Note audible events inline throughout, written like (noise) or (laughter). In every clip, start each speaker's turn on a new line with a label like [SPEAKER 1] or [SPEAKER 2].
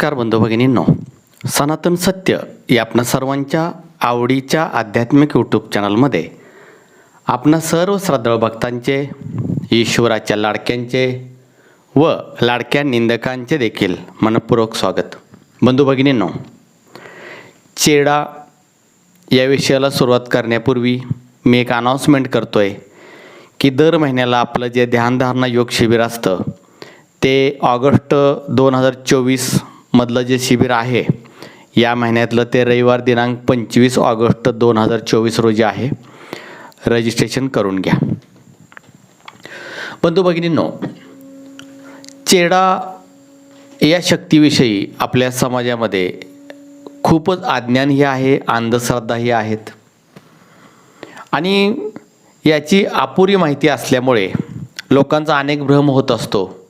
[SPEAKER 1] नमस्कार बंधू भगिनींनो. सनातन सत्य या आपणा सर्वांच्या आवडीच्या आध्यात्मिक यूट्यूब चॅनलमध्ये आपणा सर्व श्रद्धाळू भक्तांचे ईश्वराच्या लाडक्यांचे व लाडक्या निंदकांचे देखील मनपूर्वक स्वागत. बंधू भगिनींनो चेडा या विषयाला सुरुवात करण्यापूर्वी मी एक अनाऊन्समेंट करतो आहे की दर महिन्याला आपलं जे ध्यानधारणा योग शिबिर असतं ते ऑगस्ट दोन हजार चोवीस मधलं जे शिबिर आहे या महिन्यातलं ते रविवार दिनांक पंचवीस ऑगस्ट दोन हजार चोवीस रोजी आहे. रजिस्ट्रेशन करून घ्या. बंधू भगिनींनो चेडा या शक्तीविषयी आपल्या समाजामध्ये खूपच अज्ञानही आहे अंधश्रद्धाही आहेत. आणि याची अपुरी माहिती असल्यामुळे लोकांचा अनेक भ्रम होत असतो.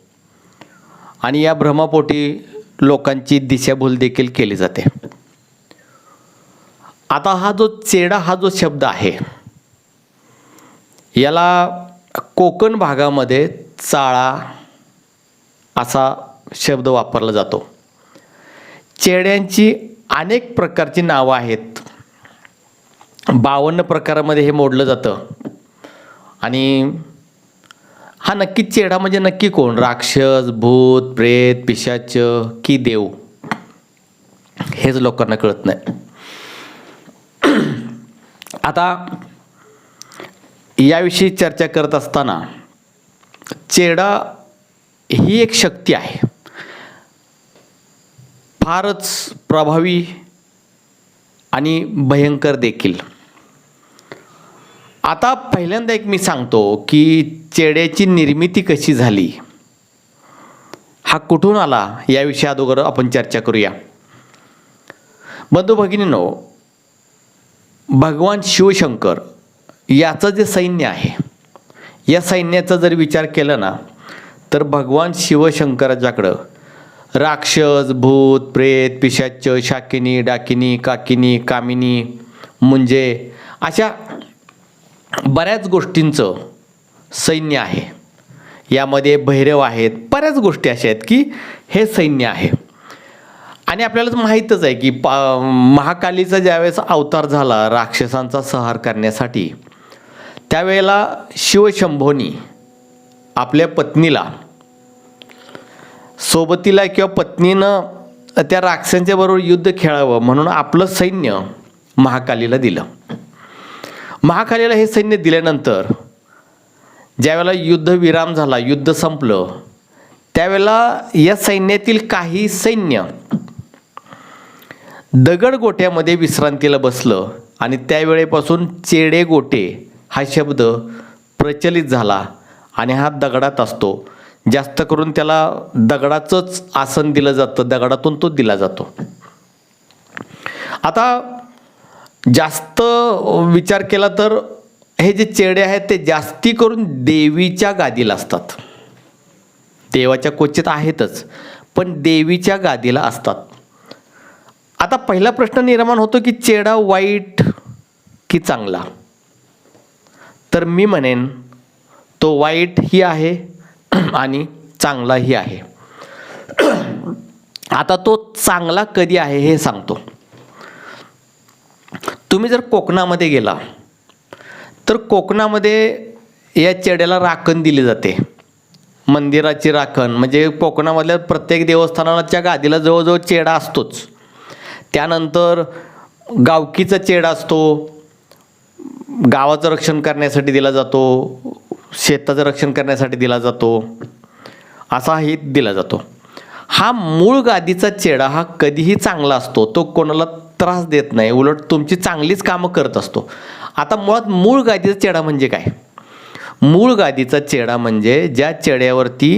[SPEAKER 1] आणि या भ्रमापोटी लोकांची दिशाभूल देखील केली जाते. आता हा जो चेडा हा जो शब्द आहे याला कोकण भागामध्ये चाळा असा शब्द वापरला जातो. चेड्यांची अनेक प्रकारची नावं आहेत. बावन्न प्रकारामध्ये हे मोडलं जातं. आणि हा नक्की चेडा म्हणजे नक्की कोण? राक्षस भूत प्रेत पिशाच की देव? हेच लोकांना कळत नाही. (clears throat) आता याविषयी चर्चा करत असताना चेडा ही एक शक्ती आहे. फारच प्रभावी आणि भयंकर देखील. आता पहिल्यांदा एक मी सांगतो की चेड्याची निर्मिती कशी झाली हा कुठून आला याविषयी अगोदर आपण चर्चा करूया. बंधू भगिनीनो भगवान शिवशंकर याचं जे सैन्य आहे या सैन्याचा जर विचार केला ना तर भगवान शिवशंकराच्याकडं राक्षस भूत प्रेत पिशाच शाकिनी डाकिनी काकिनी कामिनी मुंजे अशा बऱ्याच गोष्टींचं सैन्य आहे. यामध्ये भैरव आहेत बऱ्याच गोष्टी अशा आहेत की हे सैन्य आहे. आणि आपल्याला माहीतच आहे की पा महाकालीचा ज्यावेळेस अवतार झाला राक्षसांचा संहार करण्यासाठी त्यावेळेला शिवशंभोनी आपल्या पत्नीला सोबतीला किंवा पत्नीनं त्या राक्षसांच्याबरोबर युद्ध खेळावं म्हणून आपलं सैन्य महाकालीला दिलं. महाकालीला हे सैन्य दिल्यानंतर ज्यावेळेला युद्धविराम झाला युद्ध संपलं त्यावेळेला या सैन्यातील काही सैन्य दगड गोट्यामध्ये विश्रांतीला बसलं आणि त्यावेळेपासून चेडे गोटे हा शब्द प्रचलित झाला आणि हा दगडात असतो. जास्त करून त्याला दगडाचंच आसन दिलं जातं दगडातून तो दिला जातो. आता जास्त विचार केला तर हे जे चेडे आहेत ते जास्ती करून देवीच्या गादीला असतात. देवाच्या क्वचित आहेतच पण देवीच्या गादीला असतात. आता पहिला प्रश्न निर्माण होतो की चेडा वाईट की चांगला? तर मी म्हणेन तो वाईट ही आहे (clears throat) आणि चांगलाही आहे. (clears throat) आता तो चांगला कधी आहे हे सांगतो. तुम्ही जर कोकणामध्ये गेला तर कोकणामध्ये या चेड्याला राखण दिली जाते. मंदिराची राखण म्हणजे कोकणामधल्या प्रत्येक देवस्थानाच्या गादीला जवळजवळ चेडा असतोच. त्यानंतर गावकीचा चेडा असतो गावाचं रक्षण करण्यासाठी दिला जातो शेताचं रक्षण करण्यासाठी दिला जातो असा हे दिला जातो. हा मूळ गादीचा चेडा हा कधीही चांगला असतो तो कोणाला त्रास देत नाही उलट तुमची चांगलीच कामं करत असतो. आता मुळात मूळ गादीचा चेडा म्हणजे काय? मूळ गादीचा चेडा म्हणजे ज्या चेड्यावरती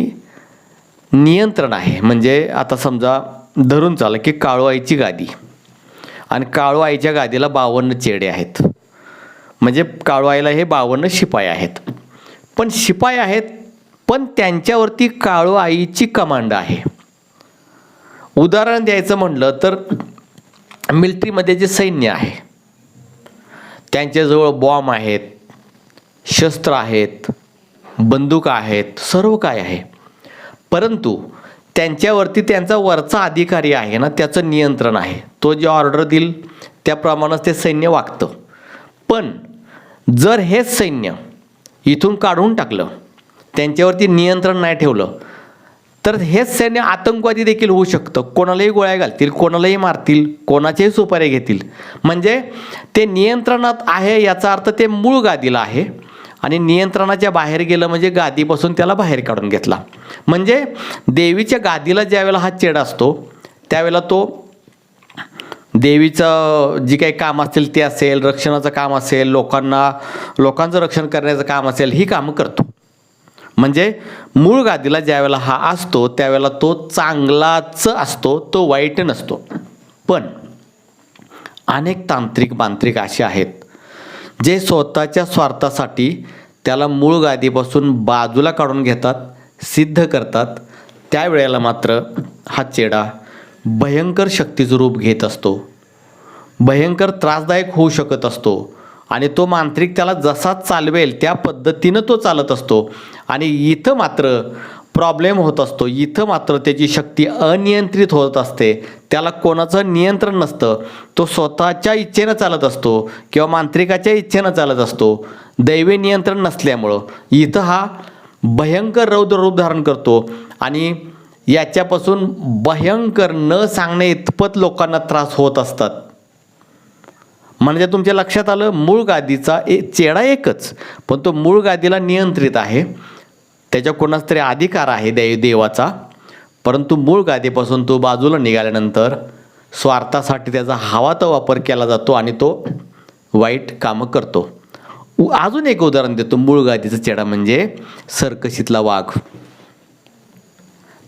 [SPEAKER 1] नियंत्रण आहे म्हणजे आता समजा धरून चाल की काळू आईची गादी. आणि काळू आईच्या गादीला बावन्न चेडे आहेत. म्हणजे काळू आईला हे बावन्न शिपाई आहेत. पण शिपाई आहेत पण त्यांच्यावरती काळू आईची कमांड आहे. उदाहरण द्यायचं म्हणलं तर मिलिटरीमध्ये जे सैन्य आहे त्यांच्याजवळ बॉम्ब आहेत शस्त्र आहेत बंदूक आहेत सर्व काय आहे. परंतु त्यांच्यावरती त्यांचा वरचा अधिकारी आहे ना त्याचं नियंत्रण आहे. तो जे ऑर्डर देईल त्याप्रमाणेच ते सैन्य वागतं. पण जर हेच सैन्य इथून काढून टाकलं त्यांच्यावरती नियंत्रण नाही ठेवलं तर हेच सैन्य आतंकवादी देखील होऊ शकतं. कोणालाही गोळ्या घालतील कोणालाही मारतील कोणाच्याही सुपाऱ्या घेतील. म्हणजे ते नियंत्रणात आहे याचा अर्थ ते मूळ गादीला आहे. आणि नियंत्रणाच्या बाहेर गेलं म्हणजे गादीपासून त्याला बाहेर काढून घेतला. म्हणजे देवीच्या गादीला ज्यावेळेला हा चेड असतो त्यावेळेला तो देवीचं जी काही काम असेल ते असेल रक्षणाचं काम असेल लोकांना लोकांचं रक्षण करण्याचं काम असेल ही कामं करतो. म्हणजे मूळ गादीला ज्यावेळेला हा असतो त्यावेळेला तो चांगलाच असतो तो वाईट नसतो. पण अनेक तांत्रिक मांत्रिक असे आहेत जे स्वतःच्या स्वार्थासाठी त्याला मूळ गादीपासून बाजूला काढून घेतात सिद्ध करतात. त्यावेळेला मात्र हा चेडा भयंकर शक्तीचं रूप घेत असतो. भयंकर त्रासदायक होऊ शकत असतो. आणि तो मांत्रिक त्याला जसा चालवेल त्या पद्धतीनं तो चालत असतो. आणि इथं मात्र प्रॉब्लेम होत असतो. इथं मात्र त्याची शक्ती अनियंत्रित होत असते. त्याला कोणाचं नियंत्रण नसतं. तो स्वतःच्या इच्छेनं चालत असतो किंवा मांत्रिकाच्या इच्छेनं चालत असतो. दैवी नियंत्रण नसल्यामुळं. इथं हा भयंकर रौद्र रूप धारण करतो. आणि याच्यापासून भयंकर न सांगणे इतपत लोकांना त्रास होत असतात. म्हणजे तुमच्या लक्षात आलं मूळ गादीचा ए चेडा एकच पण तो मूळ गादीला नियंत्रित आहे. त्याच्या कोणाच तरी अधिकार आहे दे देवाचा. परंतु मूळ गादीपासून तो बाजूला निघाल्यानंतर स्वार्थासाठी त्याचा हवा तो वापर केला जातो आणि तो वाईट कामं करतो. उ- अजून एक उदाहरण देतो मूळ गादीचा चेडा म्हणजे सर्कशीतला वाघ.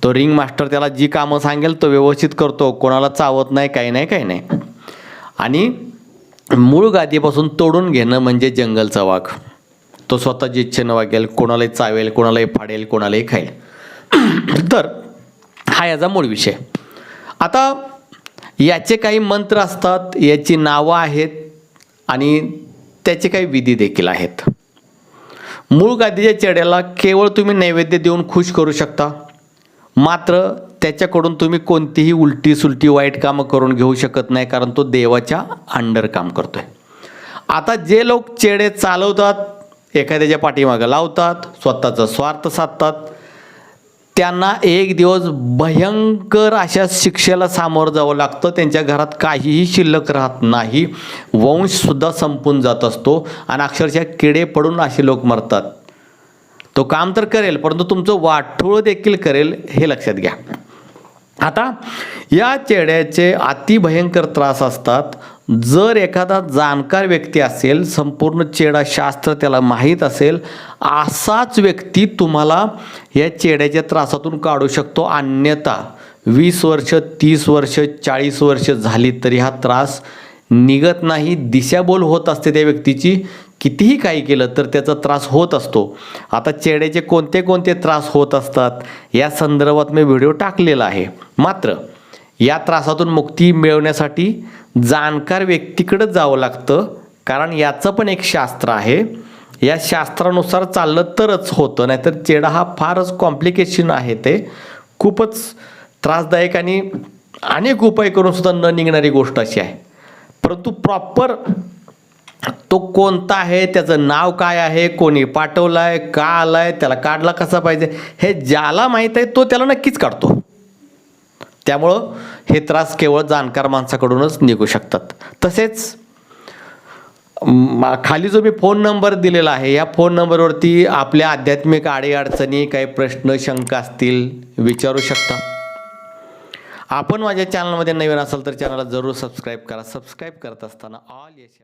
[SPEAKER 1] तो रिंग मास्टर त्याला जी कामं सांगेल तो व्यवस्थित करतो. कोणाला चावत नाही काही नाही काही नाही. आणि मूळ गादीपासून तोडून घेणं म्हणजे जंगलचा वाघ. तो स्वतःची इच्छेनं वागेल कोणालाही चावेल कोणालाही फाडेल कोणालाही खाईल. तर हा याचा मूळ विषय. आता याचे काही मंत्र असतात याची नावं आहेत आणि त्याचे काही विधी देखील आहेत. मूळ गादीच्या चेड्याला केवळ तुम्ही नैवेद्य देऊन खुश करू शकता. मात्र त्याच्याकडून तुम्ही कोणतीही उलटी सुलटी वाईट कामं करून घेऊ शकत नाही कारण तो देवाच्या अंडर काम करतोय. आता जे लोक चेडे चालवतात एखाद्याच्या पाठीमागं लावतात स्वतःचा स्वार्थ साधतात त्यांना एक दिवस भयंकर अशा शिक्षेला सामोरं जावं लागतं. त्यांच्या घरात काहीही शिल्लक राहत नाही. वंशसुद्धा संपून जात असतो आणि अक्षरशः किडे पडून असे लोक मरतात. तो काम तर करेल परंतु तुमचं वाठोळ देखील करेल हे लक्षात घ्या. आता या चेड्याचे अतिभयंकर त्रास असतात. जर एखादा जाणकार व्यक्ती असेल संपूर्ण चेडा शास्त्र त्याला माहीत असेल असाच व्यक्ती तुम्हाला या चेड्याच्या त्रासातून काढू शकतो. अन्यथा वीस वर्ष तीस वर्ष चाळीस वर्ष झाली तरी हा त्रास निघत नाही. दिशाबोल होत असते त्या व्यक्तीची. कितीही काही केलं तर त्याचा त्रास होत असतो. आता चेड्याचे कोणते कोणते त्रास होत असतात या संदर्भात मी व्हिडिओ टाकलेला आहे. मात्र या त्रासातून मुक्ती मिळवण्यासाठी जाणकार व्यक्तीकडं जावं लागतं कारण याचं पण एक शास्त्र आहे. या शास्त्रानुसार चाललं तरच होतं नाहीतर चेडा हा फारच कॉम्प्लिकेशन आहे ते. खूपच त्रासदायक आणि अनेक उपाय करून सुद्धा न निघणारी गोष्ट अशी आहे. परंतु प्रॉपर तो कोणता आहे त्याचं नाव काय आहे कोणी पाठवलं आहे का आलं आहे त्याला काढला कसा पाहिजे हे ज्याला माहीत आहे तो त्याला नक्कीच काढतो. त्यामुळं हे त्रास केवळ जाणकार माणसाकडूनच निघू शकतात. तसेच खाली जो मी फोन नंबर दिलेला आहे या फोन नंबरवरती आपल्या आध्यात्मिक अडीअडचणी काही प्रश्न शंका असतील विचारू शकता. आपण माझ्या चॅनलमध्ये नवीन असाल तर चॅनलला जरूर सबस्क्राईब करा. सबस्क्राईब करत असताना ऑल यश